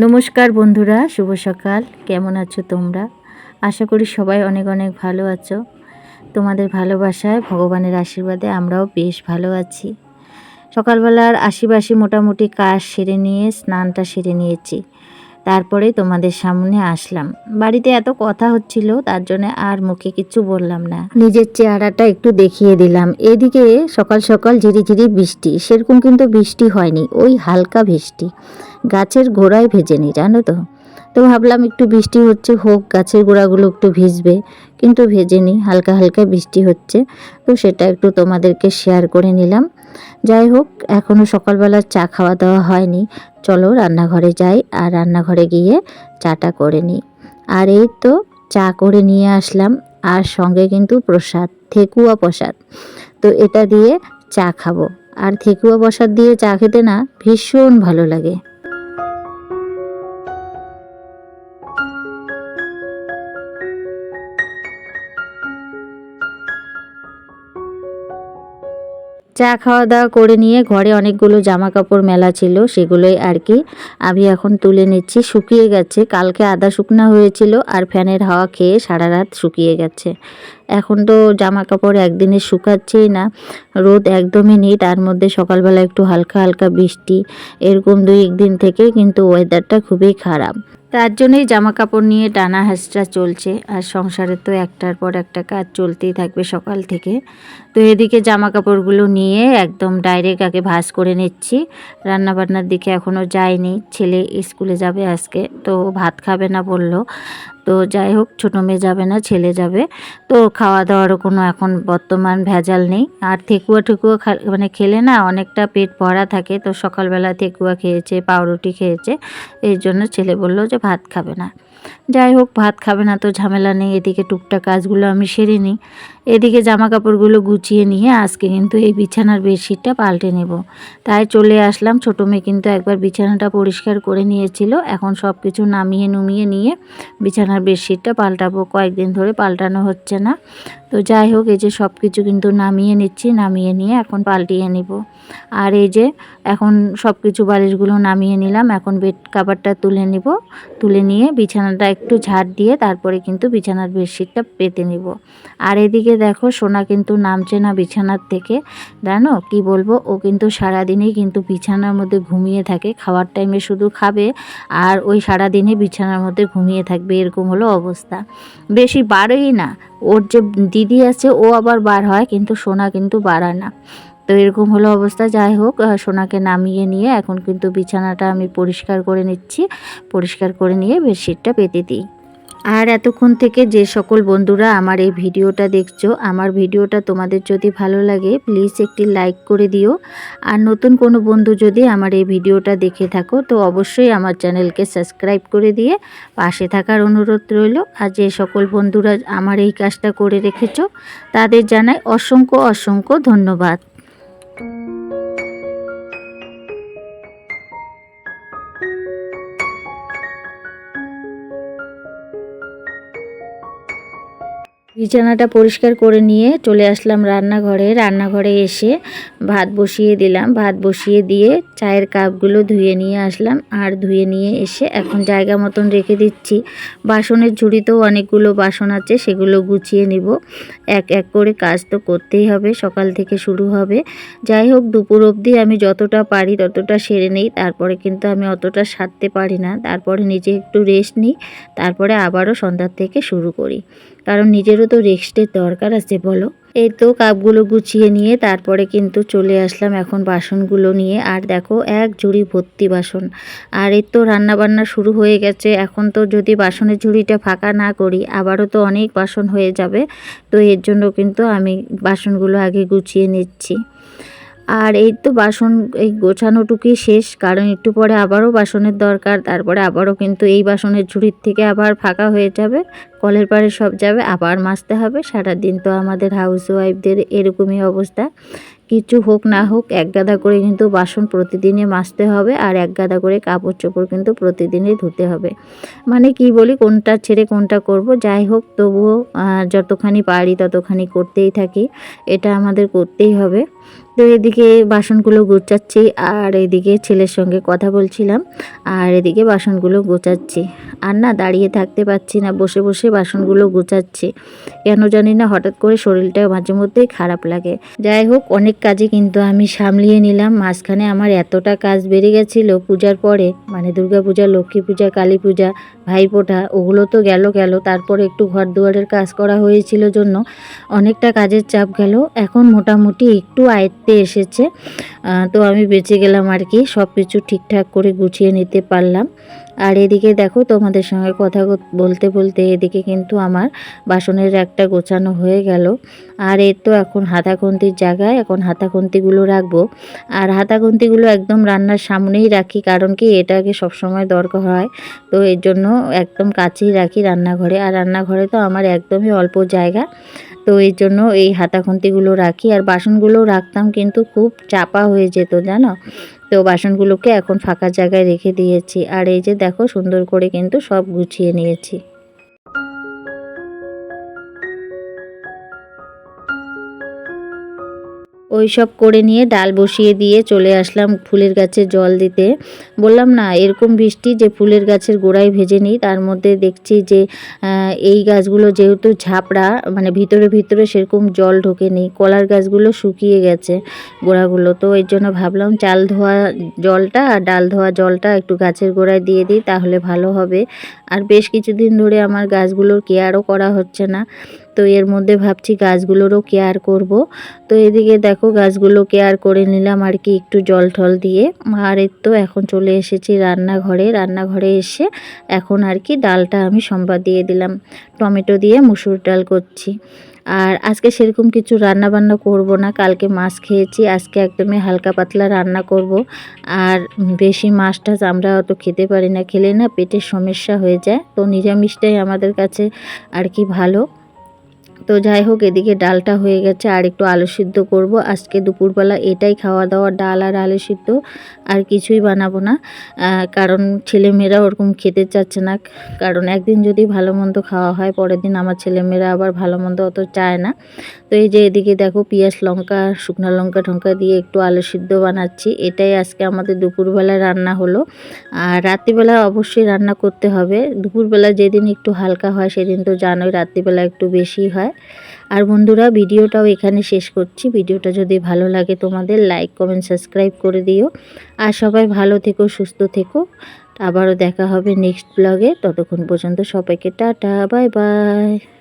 নমস্কার বন্ধুরা, শুভ সকাল। কেমন আছো তোমরা? আশা করি সবাই অনেক অনেক ভালো আছো। তোমাদের ভালোবাসায়, ভগবানের আশীর্বাদে আমরাও বেশ ভালো আছি। সকালবেলার আশিবাসি মোটামুটি কাজ সেরে নিয়ে, স্নানটা সেরে নিয়েছি। তারপরে তোমাদের সামনে আসলাম। বাড়িতে এত কথা হচ্ছিল, তার জন্য আর মুখে কিছু বললাম না। নিজের চেহারাটা একটু দেখিয়ে দিলাম। এদিকে সকাল সকাল ঝিরি ঝিরি বৃষ্টি, সেরকম কিন্তু বৃষ্টি হয়নি, ওই হালকা বৃষ্টি। গাছের গোড়ায় ভেজেনি, জানো তো। তো ভাবলাম একটু বৃষ্টি হচ্ছে, হোক গাছের গোড়াগুলো একটু ভিজবে, কিন্তু ভেজে ভেজেনি, হালকা হালকা বৃষ্টি হচ্ছে। তো সেটা একটু তোমাদেরকে শেয়ার করে নিলাম। যাই হোক এখনও সকালবেলার চা খাওয়া দাওয়া হয়নি। চলো রান্নাঘরে যাই আর রান্নাঘরে গিয়ে চাটা করে নিই। আর এই তো চা করে নিয়ে আসলাম, আর সঙ্গে কিন্তু প্রসাদ, থেকুয়া প্রসাদ। তো এটা দিয়ে চা খাব। আর থেকুয়া প্রসাদ দিয়ে চা খেতে না ভীষণ ভালো লাগে। চা খাওয়া দাওয়া করে নিয়ে ঘরে অনেকগুলো জামা কাপড় মেলা ছিল, সেগুলোই আর কি। আমি এখন তুলে নিচ্ছি, শুকিয়ে গেছে। কালকে আদা শুকনা হয়েছিল আর ফ্যানের হাওয়া খেয়ে সারা রাত শুকিয়ে গেছে। এখন তো জামা কাপড় একদিনে শুকাচ্ছেই না। রোদ একদমই নেই, তার মধ্যে সকালবেলা একটু হালকা হালকা বৃষ্টি। এরকম দুই একদিন থেকে কিন্তু ওয়েদারটা খুবই খারাপ। তার জন্যই জামা কাপড় নিয়ে টানা হাসটা চলছে। আর সংসারে তো একটার পর একটা কাজ চলতেই থাকবে সকাল থেকে। তো এদিকে জামা কাপড়গুলো নিয়ে একদম ডাইরেক্ট আগে ভাস করে নিচ্ছি। রান্নাবান্নার দিকে এখনও যায়নি। ছেলে স্কুলে যাবে আজকে। তো ভাত খাবে না বলল। তো যাই হোক, ছোটো মেয়ে যাবে না, ছেলে যাবে। তো খাওয়া দাওয়ারও কোনো এখন বর্তমান ভেজাল নেই। আর থেকুয়া ঠেকুয়া মানে খেলে না অনেকটা পেট ভরা থাকে। তো সকালবেলা থেকুয়া খেয়েছে, পাউরুটি খেয়েছে। এই জন্য ছেলে বলল যে ভাত খাবে না। যাই হোক, ভাত খাবে না তো, ঝামেলা নেই, এদিকে টুকটাক কাজগুলো আমি সেরে নিই। এদিকে জামা কাপড়গুলো গুছিয়ে নিয়ে আজকে কিন্তু এই বিছানার বেডশিটটা পাল্টে নেব। তাই চলে আসলাম, ছোটো মেয়ে কিন্তু একবার বিছানাটা পরিষ্কার করে নিয়েছিল। এখন সব কিছু নামিয়ে নুমিয়ে নিয়ে বিছানার বেডশিটটা পাল্টাবো। কয়েকদিন ধরে পাল্টানো হচ্ছে না। তো যাই হোক, এই যে সব কিছু কিন্তু নামিয়ে নিচ্ছি, নামিয়ে নিয়ে এখন পাল্টিয়ে নিব। আর এই যে এখন সব কিছু বালিশগুলো নামিয়ে নিলাম, এখন বেড কাভারটা তুলে নিব। তুলে নিয়ে বিছানাটা একটু ঝাড় দিয়ে তারপরে কিন্তু বিছানার বেডশিটটা পেতে নিব। আর এদিকে দেখো, সোনা কিন্তু নামছে না বিছানার থেকে। জানো কি বলব, ও কিন্তু সারাদিনেই কিন্তু বিছানার মধ্যে ঘুমিয়ে থাকে, খাওয়ার টাইমে শুধু খাবে আর ওই সারাদিনে বিছানার মধ্যে ঘুমিয়ে থাকবে, এরকম হলো অবস্থা। বেশি বাড়েই না ওর যে দিদি আছে, ও আবার বার হয়, কিন্তু সোনা কিন্তু বাড়ায় না। তো এরকম হলো অবস্থা। যাই হোক সোনাকে নামিয়ে নিয়ে এখন কিন্তু বিছানাটা আমি পরিষ্কার করে নিচ্ছি। পরিষ্কার করে নিয়ে বেডশিটটা পেতে দিই। আর এতক্ষণ থেকে যে সকল বন্ধুরা আমার এই ভিডিওটা দেখছ, আমার ভিডিওটা তোমাদের যদি ভালো লাগে প্লিজ একটি লাইক করে দিও। আর নতুন কোনো বন্ধু যদি আমার এই ভিডিওটা দেখে থাকো, তো অবশ্যই আমার চ্যানেলকে সাবস্ক্রাইব করে দিয়ে পাশে থাকার অনুরোধ রইল। আর যে সকল বন্ধুরা আমার এই কাজটা করে রেখেছো, তাদের জানাই অসংখ্য অসংখ্য ধন্যবাদ। বিছানাটা পরিষ্কার করে নিয়ে চলে আসলাম রান্নাঘরে। রান্নাঘরে এসে ভাত বসিয়ে দিলাম। ভাত বসিয়ে দিয়ে চায়ের কাপগুলো ধুয়ে নিয়ে আসলাম আর ধুয়ে নিয়ে এসে এখন জায়গা মতন রেখে দিচ্ছি। বাসনের ঝুড়িতেও অনেকগুলো বাসন আছে, সেগুলো গুছিয়ে নিব। এক এক করে কাজ তো করতেই হবে, সকাল থেকে শুরু হবে। যাই হোক, দুপুর অবধি আমি যতটা পারি ততটা সেরে নেই, তারপরে কিন্তু আমি অতটা সারতে পারি না। তারপরে নিজে একটু রেস্ট নিই, তারপরে আবারও সন্ধ্যার থেকে শুরু করি। কারণ নিজেরও তো রেস্টের দরকার আছে, বলো। এই তো কাপগুলো গুছিয়ে নিয়ে তারপরে কিন্তু চলে আসলাম এখন বাসনগুলো নিয়ে। আর দেখো, এক ঝুড়ি ভর্তি বাসন। আর এর তো রান্নাবান্না শুরু হয়ে গেছে। এখন তো যদি বাসনের ঝুড়িটা ফাঁকা না করি, আবারও তো অনেক বাসন হয়ে যাবে। তো এর জন্য কিন্তু আমি বাসনগুলো আগে গুছিয়ে নিচ্ছি। আর এই তো বাসন এই গোছানোটুকুই শেষ, কারণ একটু পরে আবারও বাসনের দরকার, তারপরে আবারও কিন্তু এই বাসনের ঝুড়ির থেকে আবার ফাঁকা হয়ে যাবে, কলের পাড়ে সব যাবে, আবার মাজতে হবে, সারাদিন তো আমাদের হাউস ওয়াইফদের এরকমই অবস্থা। কিছু হোক না হোক, এক গাদা করে কিন্তু বাসন প্রতিদিনে মাজতে হবে, আর এক গাদা করে কাপড় চোপড় কিন্তু প্রতিদিনই ধুতে হবে। মানে কি বলি, কোনটা ছেড়ে কোনটা করব, যাই হোক, তবুও যতখানি পারি ততখানি করতেই থাকি, এটা আমাদের করতেই হবে। তো এদিকে বাসনগুলো গোচাচ্ছি আর এদিকে ছেলের সঙ্গে কথা বলছিলাম আর এদিকে বাসনগুলো গোছাচ্ছি। আর না দাঁড়িয়ে থাকতে পারছি না, বসে বসে বাসনগুলো গোছাচ্ছি। কেন জানি না হঠাৎ করে শরীরটা মাঝে মধ্যেই খারাপ লাগে। যাই হোক, অনেক কাজে কিন্তু আমি সামলিয়ে নিলাম। মাঝখানে আমার এতটা কাজ বেড়ে গেছিল পূজার পরে মানে দুর্গা পূজা, লক্ষ্মী পূজা, কালী পূজা, ভাইফোঁটা, ওগুলো তো গেল গেল। তারপরে একটু ঘর দুয়ারের কাজ করা হয়েছিল জন্য অনেকটা কাজের চাপ গেল। এখন মোটামুটি একটু আয়ত্তে এসেছে। তো আমি বেঁচে গেলাম আর কি সব কিছু ঠিকঠাক করে গুছিয়ে নিতে পারলাম। আর এদিকে দেখো তোমাদের সঙ্গে কথা বলতে বলতে এদিকে কিন্তু আমার বাসনের একটা গোছানো হয়ে গেল। আর এর তো এখন হাতাখন্তির জায়গায় এখন হাতাখন্তিগুলো রাখব। আর হাতাখন্তিগুলো একদম রান্নার সামনেই রাখি, কারণ কি এটাকে সবসময় দরকার হয়। তো এর জন্য একদম কাছেই রাখি রান্নাঘরে। আর রান্নাঘরে তো আমার একদমই অল্প জায়গা। তো এই জন্য এই হাতাখুন্তিগুলো রাখি। আর বাসনগুলো রাখতাম কিন্তু খুব চাপা হয়ে যেত, জানো? তো বাসনগুলোকে এখন ফাঁকা জায়গায় রেখে দিয়েছি। আর এই যে দেখো সুন্দর করে কিন্তু সব গুছিয়ে নিয়েছি। ওই সব করে নিয়ে ডাল বসিয়ে দিয়ে চলে আসলাম ফুলের গাছে জল দিতে। বললাম, না, এরকম বৃষ্টি যে ফুলের গাছের গোড়ায় ভেজে নিই, তার মধ্যে দেখছি যে এই গাছগুলো যেহেতু ঝাপড়া মানে ভিতরে ভিতরে সেরকম জল ঢোকেনি কলার গাছগুলো শুকিয়ে গেছে গোড়াগুলো। তো এর জন্য ভাবলাম, চাল ধোয়া জলটা আর ডাল ধোয়া জলটা একটু গাছের গোড়ায় দিয়ে দিই, তাহলে ভালো হবে। আর বেশ কিছুদিন ধরে আমার গাছগুলোর কেয়ারও করা হচ্ছে না। তো এর মধ্যে ভাবছি গাছগুলোরও কেয়ার করব। তো এদিকে দেখো গাছগুলো কেয়ার করে নিলাম আর কি একটু জল টল দিয়ে। আর এর তো এখন চলে এসেছি রান্নাঘরে। রান্নাঘরে এসে এখন আর কি ডালটা আমি সম্বাদ দিয়ে দিলাম। টমেটো দিয়ে মুসুর ডাল করছি। আর আজকে সেরকম কিছু রান্না বান্না করব না। কালকে মাছ খেয়েছি, আজকে একদমই হালকা পাতলা রান্না করব। আর বেশি মাছ টাছ আমরা অত খেতে পারি না। খেলে না পেটের সমস্যা হয়ে যায়। তো নিরামিষটাই আমাদের কাছে আর কি ভালো। তো যাই হোক, এদিকে ডালটা হয়ে গেছে, আর একটু আলু সিদ্ধ করব। আজকে দুপুরবেলা এটাই খাওয়া দাওয়া, ডাল আর আলু সিদ্ধ, আর কিছুই বানাবো না। কারণ ছেলেমেয়েরা ওরকম খেতে চাচ্ছে না। কারণ একদিন যদি ভালো মন্দ খাওয়া হয়, পরের দিন আমার ছেলেমেয়েরা আবার ভালো মন্দ অত চায় না। তো এই যে এদিকে দেখো, পেঁয়াজ লঙ্কা, শুকনো লঙ্কা টঙ্কা দিয়ে একটু আলু সিদ্ধ বানাচ্ছি। এটাই আজকে আমাদের দুপুরবেলা রান্না হলো। আর রাত্রিবেলা অবশ্যই রান্না করতে হবে। দুপুরবেলা যেদিন একটু হালকা হয়, সেদিন তো জানোই রাত্রিবেলা একটু বেশি হয় আর বন্ধুরা, ভিডিওটাও এখানে শেষ করছি। ভিডিওটা যদি ভালো লাগে তোমাদের লাইক কমেন্ট সাবস্ক্রাইব করে দিও। আর সবাই ভালো থেকো, সুস্থ থেকো। আবারও দেখা হবে নেক্সট ব্লগে ততক্ষণ পর্যন্ত সবাইকে টাটা বাই বাই